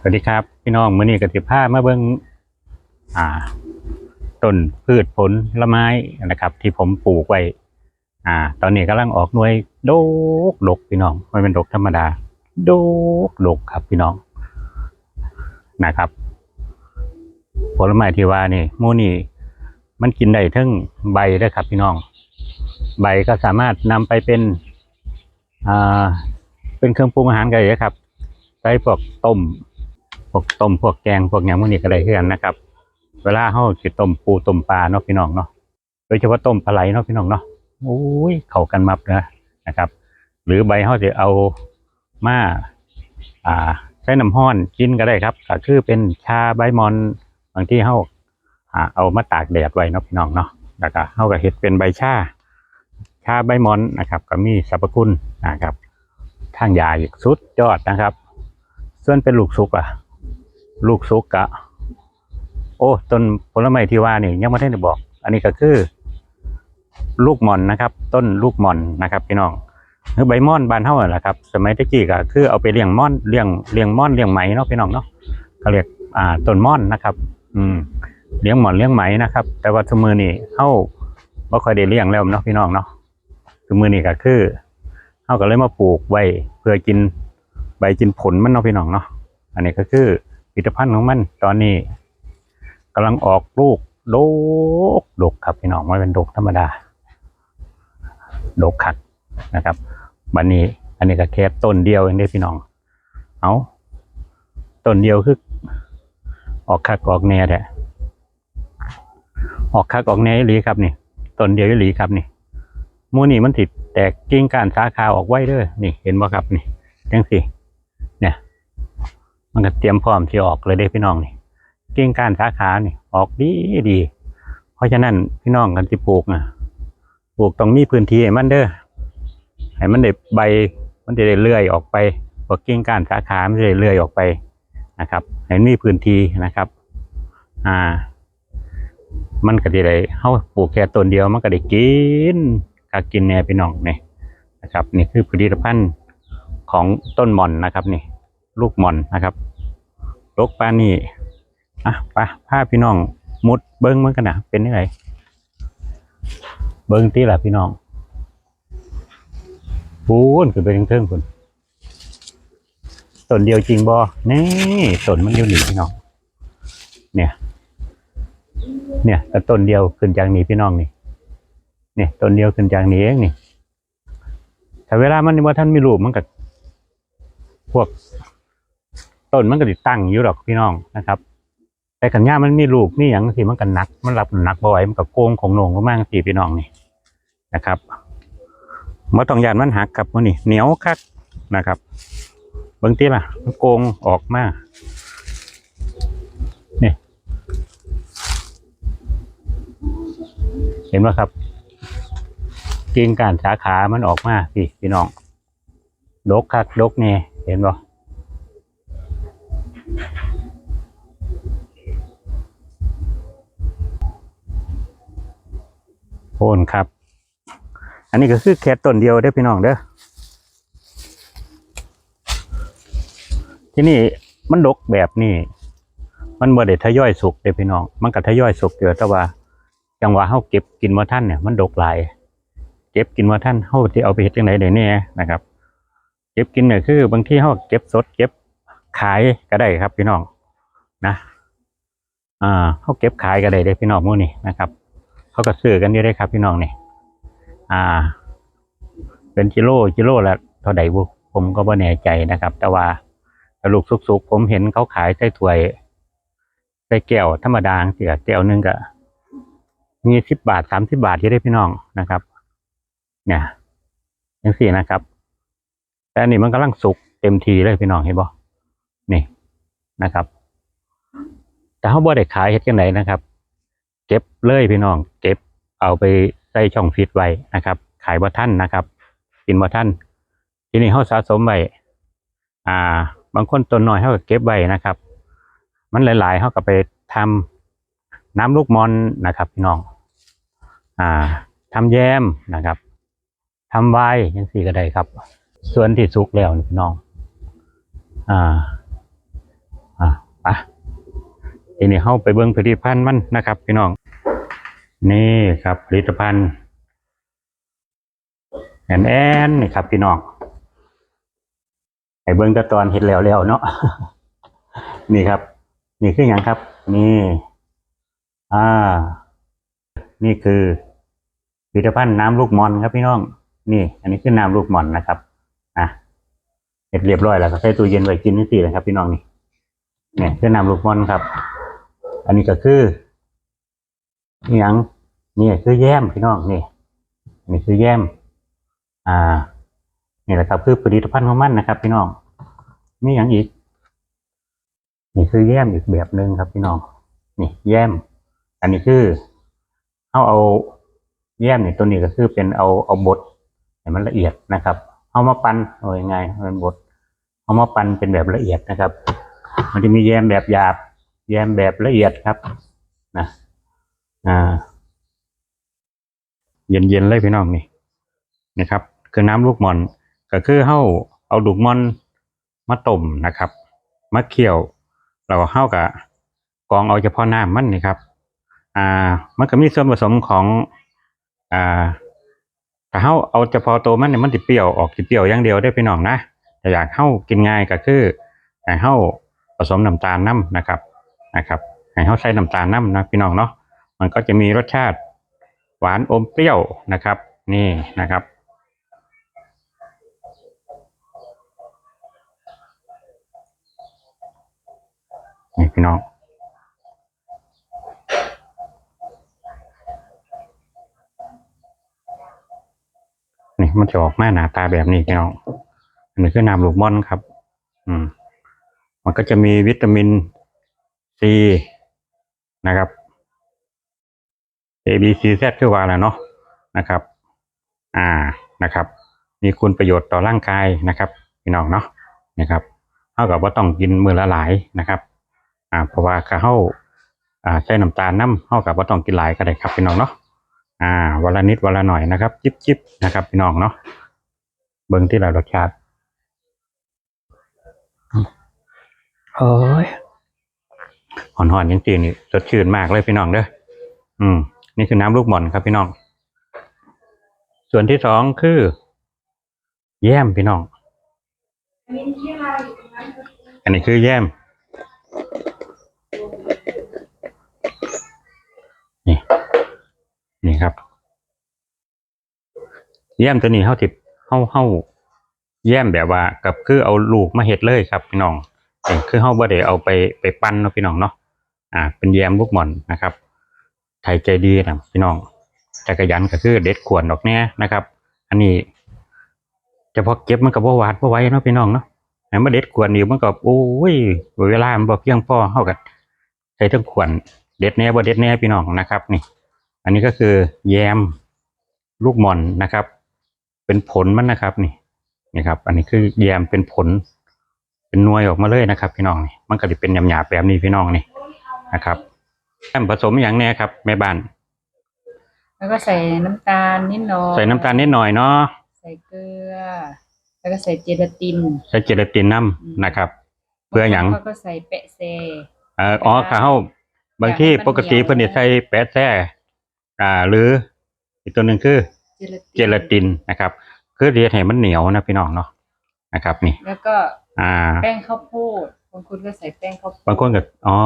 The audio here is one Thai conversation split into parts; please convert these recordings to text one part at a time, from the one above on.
สวัสดีครับ พี่น้องมื้อนี้กติภามาเบิ่งอ่าต้นพืชผลละไม้นะครับ ที่ผมปลูกไว้ อ่า ตอนนี้กำลังออกหน่วยโดกดกพี่น้องไม่เป็นดกธรรมดาโดกดกครับพี่น้องนะครับ ผลไม้ที่ว่านี่มูนี่ มันกินได้ทั้งใบด้วยครับ พี่น้อง ใบก็สามารถนำไปเป็นอ่าเป็นเครื่องปรุงอาหารกันเลยครับใส่พวกต้ม พวกต้มพวกแกงพวกอย่างพวกนี้ก็ได้เพื่อนนะครับ เวลาเฮาสิต้มปูต้มปลาเนาะพี่น้องเนาะโดยเฉพาะต้มปลาไหลเนาะพี่น้องเนาะโอ้ยเข้ากันมับนะนะครับ หรือใบเฮาสิเอามาอ่าใช้น้ำห้อนกินก็ได้ครับก็คือเป็นชาใบมอนบางที่เฮาอ่าเอามาตากแดดไว้เนาะพี่น้องเนาะแล้วก็เฮาก็เฮ็ดเป็นใบชาชาใบมอนนะครับ ก็มีสรรพคุณนะครับทางยาอีกสุดยอดนะครับ ส่วนเป็นลูกสุกอะ ลูกซุกกะ โอ้ต้นผลไม้ที่ว่านี่ยังไม่ได้บอก อันนี้ก็คือ ลูกหม่อนนะครับ ต้นลูกหม่อนนะครับ พี่น้องคือใบม่อนบานเท่าไหร่ละครับ สมัยตะกี้ก็คือเอาไปเลี้ยงม่อนเลี้ยงเลี้ยงม่อนเลี้ยงไหมเนาะพี่น้องเนาะเขาเรียกอ่าต้นม่อนนะครับ อืมเลี้ยงหม่อนเลี้ยงไหมนะครับ แต่ว่าสมือนี่เข้าบ่ค่อยได้เลี้ยงแล้วเนาะพี่น้องเนาะสมือนี่ก็คือเขาก็เลยมาปลูกไว้เพื่อกินใบกินผลมันเนาะพี่น้องเนาะอันนี้ก็คือ ลิตภัณฑ์ของมัน ตอนนี้กำลังออกลูกโดกดกครับพี่น้องไม่เป็นดกธรรมดาดกขัดนะครับบันนี้อันนี้ก็แค่ต้นเดียวเองเด้พี่น้อง เอาต้นเดียวคือออกคักออกแน่แท้ออกคักออกแน่อีหลีครับนี่ต้นเดียวอีหลีครับนี่มูนี่มันติดแตกกิ่งกานสาขาออกไว้เด้อนี่เห็นบ่ครับนี่จังสี่ มันก็เตรียมพร้อมที่ออกเลยเด้พี่น้องนี่เก่งกานสาขานี่ออกดีดี เพราะฉะนั้นพี่น้องกันที่ปลูกนะปลูกต้องมีพื้นที่ให้มันเด้อให้มันได้ใบมันจะได้เลื่อยออกไปพวกกิ่งกานสาขามันจะได้เลื่อยออกไปนะครับให้มีพื้นที่นะครับ อ่า มันก็จะได้เฮาปลูกแค่ต้นเดียวมันก็ได้กินก็กินแน่พี่น้องนี่นะครับ นี่คือผลิตภัณฑ์ของต้นหม่อนนะครับนี่ ลูกหม่อนนะครับ ลกปลานี่อะไปพาพี่น้องมุดเบิ้งมันกันนะเป็นยังไงเบิ้งที่ละพี่น้องพูนขึ้นไปถึงเทิงคุณต้นเดียวจริงบอนี่ต้นมันอยู่นี่พี่น้อง เนี่ย เนี่ยแต่ต้นเดียวขึ้นจากนี้พี่น้องนี่ เนี่ยต้นเดียวขึ้นจากนี้เองนี่แต่เวลามันว่าท่านมีรูปมันก็พวก ต้นมันก็ติดตั้งอยู่หรอกพี่น้องนะครับ แต่กันย่ามันมีรูปมีอย่างสิมันก็หนัก มันรับหนักบ่อยมันก็โกงของโหนงก็มากสิพี่น้องนี่นะครับมาต้องยานมันหักกับมันนี่เหนียวคักนะครับบางทีล่ะ มันโกงออกมานี่เห็นไหมครับกิ่งการสาขามันออกมาพี่พี่น้องดกคักดกเนี่ยเห็นบ่ โอนครับ อันนี้ก็คือแค่ต้นเดียวเด้อพี่น้องเด้อที่นี่มันดกแบบนี้ มันบ่ได้ทยอยสุกเด้อพี่น้อง มันก็ทยอยสุกเดียวแต่ว่า จังหวะเฮาเก็บกินบ่ทันเนี่ยมันดกหลายเก็บกินบ่ทันเฮาสิเอาไปเฮ็ดจังไดได้แน่นะครับ เก็บกินเนี่ยคือ บางทีเฮาเก็บสด เก็บขายก็ได้ครับพี่น้องนะอ่าเฮาเก็บขายก็ได้เด้พี่น้องมื้อนี้นะครับ เขาก็ซื้อกันอยู่ได้ครับพี่น้องนี่อ่า เป็นกิโลกิโลละเท่าใดบุผมก็ไม่แน่ใจนะครับ แต่ว่าแต่ลูกสุกๆผมเห็นเขาขายใส่ถ้วยใส่แก้วธรรมดาเสียแก้วหนึงก็มีสิบบาทสามสิบาทอยู่ได้พี่น้องนะครับ เนี่ยยังสี่นะครับ แต่อันนี้มันกำลังสุกเต็มทีเลยพี่น้องเห็นบ่นี่นะครับ แต่เขาบ่ได้ขายเฮ็ดกันไหนนะครับ เก็บเลยพี่น้อง เก็บเอาไปใส่ช่องฟิตไว้นะครับ ขายบ่ท่านนะครับ กินบ่ท่านทีนี้เขาสะสมไว้อ่า บางคนต้นน้อยเขาก็เก็บไว้นะครับ มันหลาย ๆเขาก็ไปทำน้ำลูกมอนนะครับพี่น้อง อ่าทำแยมนะครับทำไวน์ยังสี่ก็ได้ครับ ส่วนที่สุกแล้วพี่น้อง อ่า อ่าไป ทีนี้เข้าไปเบิ้งผลิตภัณฑ์มันนะครับ พี่น้อง นี่ครับผลิตภัณฑ์แอนแอนนี่ครับ พี่น้องไอ้เบิ้งตะตอนเห็ดแล้วแล้วๆเนาะนี่ครับ นี่คืออย่างครับ นี่ อ่า นี่คือผลิตภัณฑ์น้ำลูกมอนครับพี่น้อง นี่ อันนี้คือน้ำลูกมอนนะครับอะเสร็จเรียบร้อยแล้วก็ใส่ตู้เย็นไว้กินนี่สิเลยครับ พี่น้องนี่เนี่ยคือน้ำลูกมอนครับ อันนี้ก็คือนี่ยังนี่คือแย้มพี่น้องนี่นี่คือแย้ม อ่า นี่แหละครับคือผลิตภัณฑ์ของมันนะครับ พี่น้องมีอย่างอีก นี่คือแย้มอีกแบบหนึ่งครับ พี่น้อง นี่แย้ม อันนี้คือเอาเอาแย้มนี่ตัวนี้ก็คือเป็นเอาเอาบดให้มันละเอียดนะครับเอามาปั้นเอายังไงให้มันบดเอามาปั้นเป็นแบบละเอียดนะครับ มันจะมีแยมแบบหยาบ แยมแบบละเอียดครับนะอ่าเย็นๆเลยพี่น้องนี่นะครับ คือน้ำลูกมอนก็คือเฮาเอาลูกมอนมาต้มนะครับมาเคี่ยวเราก็เฮากับกองเอาเฉพาะน้ำมันนี่ครับอ่ามันก็มีส่วนผสมของอ่าถ้าเฮาเอาเฉพาะตัวมันเนี่ยมันสิเปรี้ยวออกสิเปรี้ยวอย่างเดียวได้พี่น้องนะแต่อยากเฮากินง่ายก็คือให้เฮาผสมน้ำตาลน้ำนะครับ นะครับให้เฮาใส่น้ำตาลน้ำนะพี่น้องเนาะมันก็จะมีรสชาติหวานอมเปรี้ยวนะครับ นี่นะครับ นี่พี่น้องนี่มันจะออกมาหน้าตาแบบนี้พี่น้องอันนี้คือน้ำลูกม่อนครับ อืม มันก็จะมีวิตามิน ซีนะครับ A B C Z คือว่าแล้วเนาะนะครับ อ่านะครับ มีคุณประโยชน์ต่อร่างกายนะครับพี่น้องเนาะนะครับเท่ากับว่าต้องกินมือละหลายนะครับอ่าเพราะว่าข้าเฮาอ่าใส่น้ำตาลน้ำเท่ากับว่าต้องกินหลายก็ได้ครับพี่น้องเนาะอ่าวันละนิดวันละหน่อยนะครับ จิบจิบนะครับพี่น้องเนาะเบิ่งที่เรารสชาติเฮ้ย หอนๆจริงๆนี่สดชื่นมากเลยพี่น้องเด้ออืม นี่คือน้ำลูกหม่อนครับพี่น้อง ส่วนที่สองคือ แย้มพี่น้อง อันนี้คือแย้มนี่นี่ครับ แย้มตัวนี้เฮาสิดเฮาเฮาแย้มแบบว่ากับคือเอาลูกมาเฮ็ดเลยครับพี่น้องเออคือเฮาบ่ได้เอาไปไปปั้นเนาะพี่น้องเนาะ อ่าเป็นแยมลูกหม่อนนะครับ ไทยใจดีนะพี่น้องแต่กรยันก็คือเด็ดขวนดอกแน่นะครับ อันนี้เฉพาะเก็บมันก็บ่หวาดบ่ไวเนาะพี่น้องเนาะแต่มาเด็ดขวนนี่มันก็โอ้ยเวลามันบ่เพียงพอเฮาก็ใช้ทั้งขวนเด็ดแน่บ่เด็ดแน่พี่น้องนะครับ นี่ อันนี้ก็คือแยมลูกหม่อนนะครับ เป็นผลมันนะครับนี่นี่ครับ อันนี้คือแยมเป็นผล เป็นนวยออกมาเลยนะครับ พี่น้องนี่มันก็จะเป็นหยาบๆแบบนี้พี่น้องนี่ นะครับแอมผสมอย่างแน่ครับแม่บ้าน แล้วก็ใส่น้ำตาลนิดหน่อยใส่น้ำตาลนิดหน่อยเนาะใส่เกลือ แล้วก็ใส่เจลาติน ใส่เจลาตินน้ำนะครับ เพื่อหยังเขาก็ใส่แปะเซ เอ่ออ๋อข้าวบางที่ปกติเพิ่นจะใส่แปะแซ่อ่า หรืออีกตัวหนึ่งคือเจลาตินเจลาตินนะครับ คือเรียกให้มันเหนียวนะพี่น้องเนาะนะครับ นี่ แล้วก็ อ่า แป้งข้าวโพดบางคนก็ใส่แป้งข้าวโพดบางคนก็อ๋อ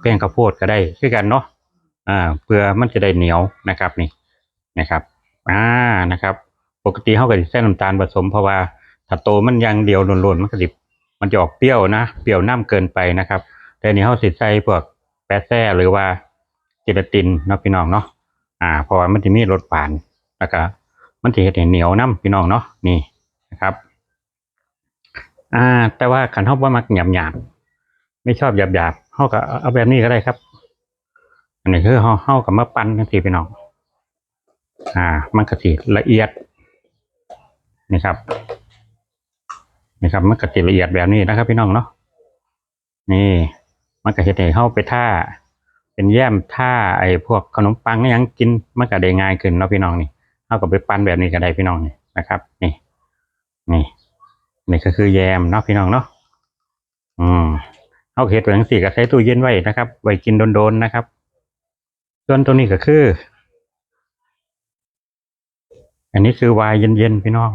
แป้งข้าวโพดก็ได้คือกันเนาะอ่าเพื่อมันจะได้เหนียวนะครับนี่นะครับ อ่านะครับ ปกติเขาก็จะใส่น้ำตาลผสมเพราะว่าถ้าโตมันยังเดียวโลนๆมันก็สิบมันจะออกเปรี้ยวนะเปรี้ยวน้ำเกินไปนะครับ แต่นี้เขาสิใส่พวกแปะแซ่หรือว่าเจลาตินเนาะพี่น้องเนาะอ่าเพราะว่ามันจะมีรสหวานแล้วก็มันจะเห็ดให้เหนียวน้ำพี่น้องเนาะนี่นะครับ อ่า แต่ว่าขันเขาว่ามักหยาบหยาบไม่ชอบหยาบหยาบเขาก็เอาแบบนี้ก็ได้ครับ อันนี้คือเขาเขากับมาปั้นทั้งทีพี่น้องอ่า มันก็สิละเอียดนี่ครับนี่ครับมันก็สิละเอียดแบบนี้นะครับ พี่น้องเนาะนี่มันก็เฮ็ดให้เข้าไปท่าเป็นแย้มท่าไอ้พวกขนมปังนี่ยังกินมันก็ได้ง่ายขึ้นเนาะพี่น้องนี่เอาก็ไปปั้นแบบนี้ก็ได้พี่น้องนี่นะครับ นี่นี่ นี่ก็คือแยมเนาะพี่น้องเนาะอืมเอาเห็ดไว้จังสี่ก็ใช้ตู้เย็นไว้นะครับ ไว้กินโดนๆนะครับ ส่วนตัวนี้ก็คือ อันนี้คือวายเย็นๆพี่น้อง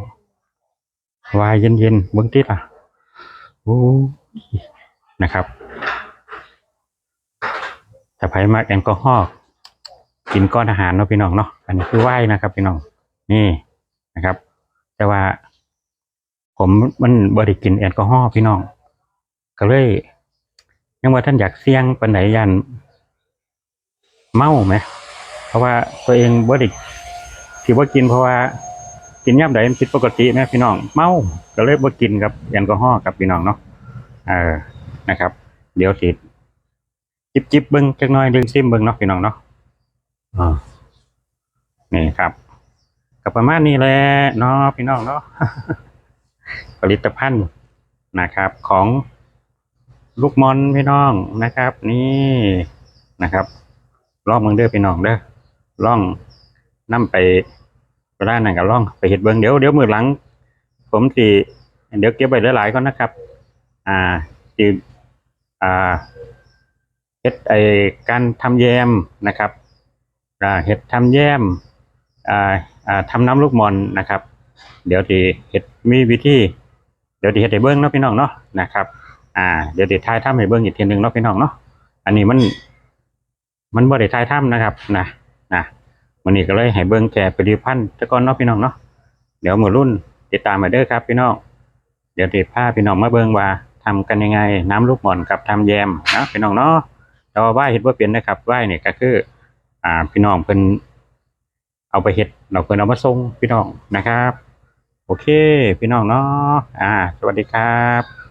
วายเย็นๆเบื้องติดอะโอ้นะครับถ้าไผมากแอลกอฮอล์กินก้อนอาหารเนาะพี่น้องเนาะอันนี้คือวายนะครับ พี่น้องนี่นะครับ แต่ว่า ผมมันบริกินแอลกอฮอล์พี่น้อง ก็เลย ยังว่าท่านอยากเสี่ยงปันไหนยันเมาไหม เพราะว่าตัวเองบริที่ว่ากินเพราะว่ากินย่ำใดมันผิดปกติไหมพี่น้อง เมาก็เลยบ่กินกับแอลกอฮอล์กับพี่น้องเนาะเออนะครับ เดี๋ยวสิจิบจิบๆเบิ้งจักหน้อยดึงซิมเบิ้งเนาะพี่น้องเนาะอ่านี่ครับก็ประมาณนี้แหละเนาะพี่น้องเนาะ ผลิตภัณฑ์นะครับของลูกมอนพี่น้องนะครับ นี่นะครับล่องเมืองเด้อพี่น้องเด้อล่องนํไปเวลานั่นก็ลองไปเห็ดเบิงเดี๋ยวเดี๋ยวมือหลัง ผมสิเดี๋ยวเก็บไว้หลายๆก่อนนะครับ อ่าสิอ่าเฮ็ดไอการทำแยมนะครับอ่าเฮ็ดทำแยมอ่าอ่าทำน้ำลูกมอนนะครับ เดี๋ยวทีเฮ็ดมีวิธีเดี๋ยวทีเฮ็ดให้เบิ่งเนาะพี่น้องเนาะนะครับ อ่า เดี๋ยวทีทายทำให้เบิ่งอีกทีหนึงเนาะพี่น้องเนาะอันนี้มัน มันบ่ได้ทายทำนะครับนะนะวันนี้ก็เลยให้เบิ่งแค่ผลิตภัณฑ์แต่ก่อนเนาะพี่น้องเนาะเดี๋ยวมื้อรุ่นติดตามมาเด้อครับพี่น้องเดี๋ยวติดพาพี่น้องมาเบิ่งว่าทำกันยังไง น้ำลูกหม่อนกับทำแยมนะพี่น้องเนาะแต่ว่าว่ายเฮ็ดบ่เป็นนะครับว่ายเนี่ยก็คือ อ่าพี่น้องเพิ่นเอาไปเฮ็ดเราเพิ่นเอามาส่งพี่น้องนะครับ โอเค พี่น้องเนาะอ่า สวัสดีครับ